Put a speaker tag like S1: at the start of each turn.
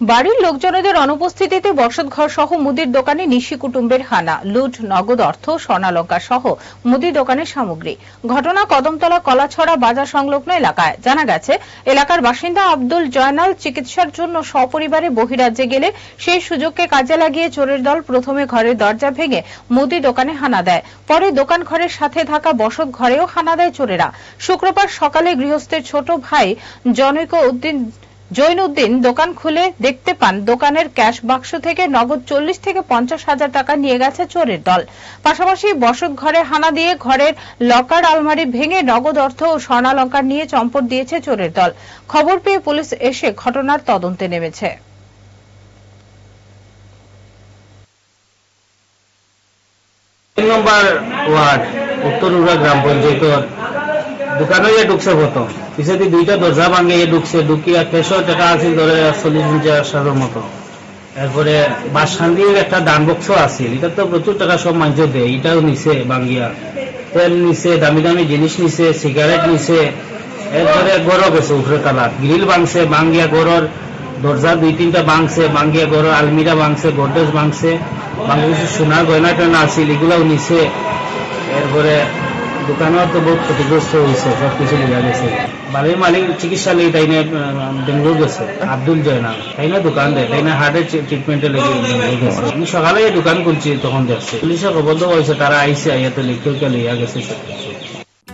S1: বাড়ির লোকজনদের অনুপস্থিতিতে বসতঘর সহ মুদির দোকানে নিশি কুটুম্বের হানা, লুট, নগদ অর্থ, স্বর্ণালঙ্কার সহ মুদি দোকানের সামগ্রী। ঘটনা কদমতলা কলাছড়া বাজার সংলগ্ন এলাকায়। জানা গেছে, এলাকার বাসিন্দা আব্দুল জয়নাল চিকিৎসার জন্য সপরিবারে বহিরাজ্যে গেলে সেই সুযোগকে কাজে লাগিয়ে চোরের দল প্রথমে ঘরের দরজা ভেঙে মুদি দোকানে হানা দেয়। পরে দোকান ঘরের সাথে থাকা বসত ঘরেও হানা দেয় চোরেরা। শুক্রবার সকালে গৃহস্থের ছোট ভাই জনৈক উদ্দিন জৈনুদ্দিন দোকান খুলে দেখতে পান, দোকানের ক্যাশ বাক্স থেকে নগদ চল্লিশ থেকে পঞ্চাশ হাজার টাকা নিয়ে গেছে চোরের দল। পাশাপাশি বসত ঘরে হানা দিয়ে ঘরের লকার আলমারি ভেঙে নগদ অর্থ ও স্বর্ণালঙ্কার নিয়ে চম্পট দিয়েছে চোরের দল। খবর পেয়ে পুলিশ এসে ঘটনার তদন্তে নেমেছে।
S2: নম্বর ওয়ার্ড, উত্তর উড়া গ্রাম পঞ্চায়েতর দোকানে ইয়ে ঢুকছে প্রথম পিছে দিয়ে দুইটা দরজা ভাঙে ইয়ে ঢুকছে ঢুকিয়া তেসো টাকা আছিল ধরে চল্লিশ পঞ্চাশের মতো এরপরে বাসখান্দির একটা দান বক্স আছিল। এটা তো প্রচুর টাকা সব মানুষ দেয়। এটাও নিছে ভাঙ্গিয়া তেল নিছে, দামি দামি জিনিস নিছে সিগারেট নিছে। এরপরে গরও গেছে উপরে তালাত গ্রিল ভাঙছে ভাঙ্গিয়া গরর দরজা দুই তিনটা ভাঙছে ভাঙ্গিয়া গরর আলমিরা ভাঙছে গোদরেজ ভাঙছে। বাংলাদেশে সোনার গয়না টয়না আছিল, এগুলাও নিছে। এরপরে দোকানও তো বহুত ক্ষতিগ্রস্ত হয়েছে সব কিছু বোঝা গেছে। বাড়ির মালিক চিকিৎসা লেগে তাই না বেঙ্গলোর গেছে, আব্দুল জয়না তাই না দোকান দেয় তাই না হার্টের ট্রিটমেন্টে লেগে বেঙ্গলোর গেছে। আমি সকালে দোকান খুলছি, তখন দেখছি। পুলিশে দেওয়া হয়েছে তারা আইসে আইয়াতে লিখে লিয়া গেছে।